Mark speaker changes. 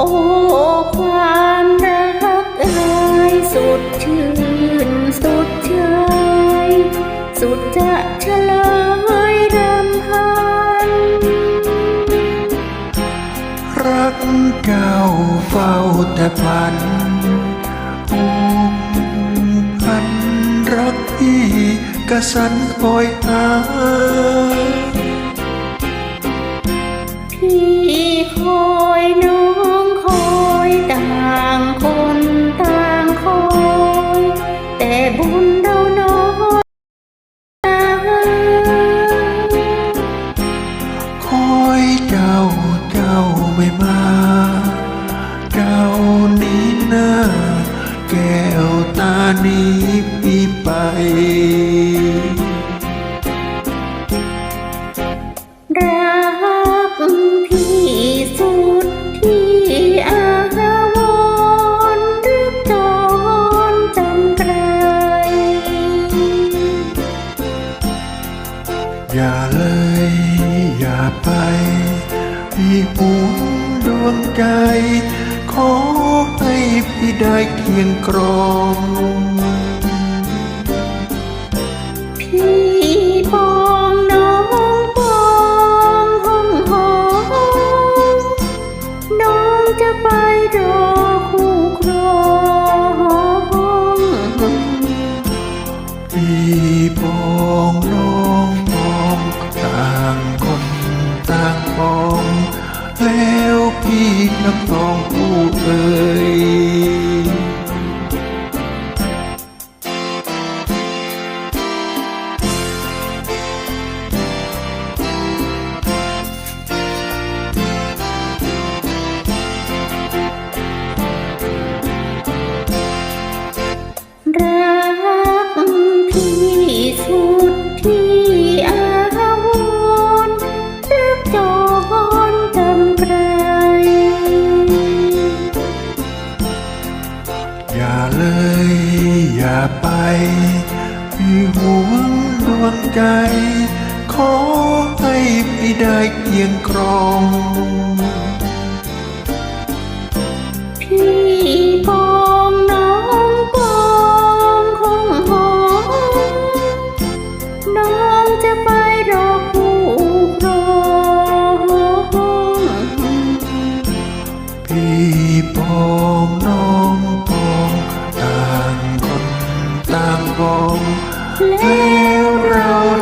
Speaker 1: โอ้ความรักเอ่ยสุดชื่นสุดเชยสุดจะเฉลยรำพัน
Speaker 2: รักเก่าเฝ้าแต่พันผูกพันรักพี่กระสันคอยหา หน้า แก้วตานี้พี่ไป
Speaker 1: รักที่สุดที่อาวรณ์หรือจรจำไกล
Speaker 2: อย่าเลย อย่าไป พี่ห่วงดวงใจขอให้พี่ ได้เคียงครอง
Speaker 1: พี่ปองน้องปองห้องหองน้องจะไปรอคู่ครอง
Speaker 2: พี่ปองน้องปองต่างคนต่างปองแล้วพี่น้ำทองผู้เอ่ย
Speaker 1: อ
Speaker 2: ย่าไปพี่ห่วงดวงใจ ขอให้พี่ได้เคียงครอง
Speaker 1: พี่ปองน้องปองคงหอมน้องจะไปรอคู่ครอง
Speaker 2: พี่ ตามองแล้วเรา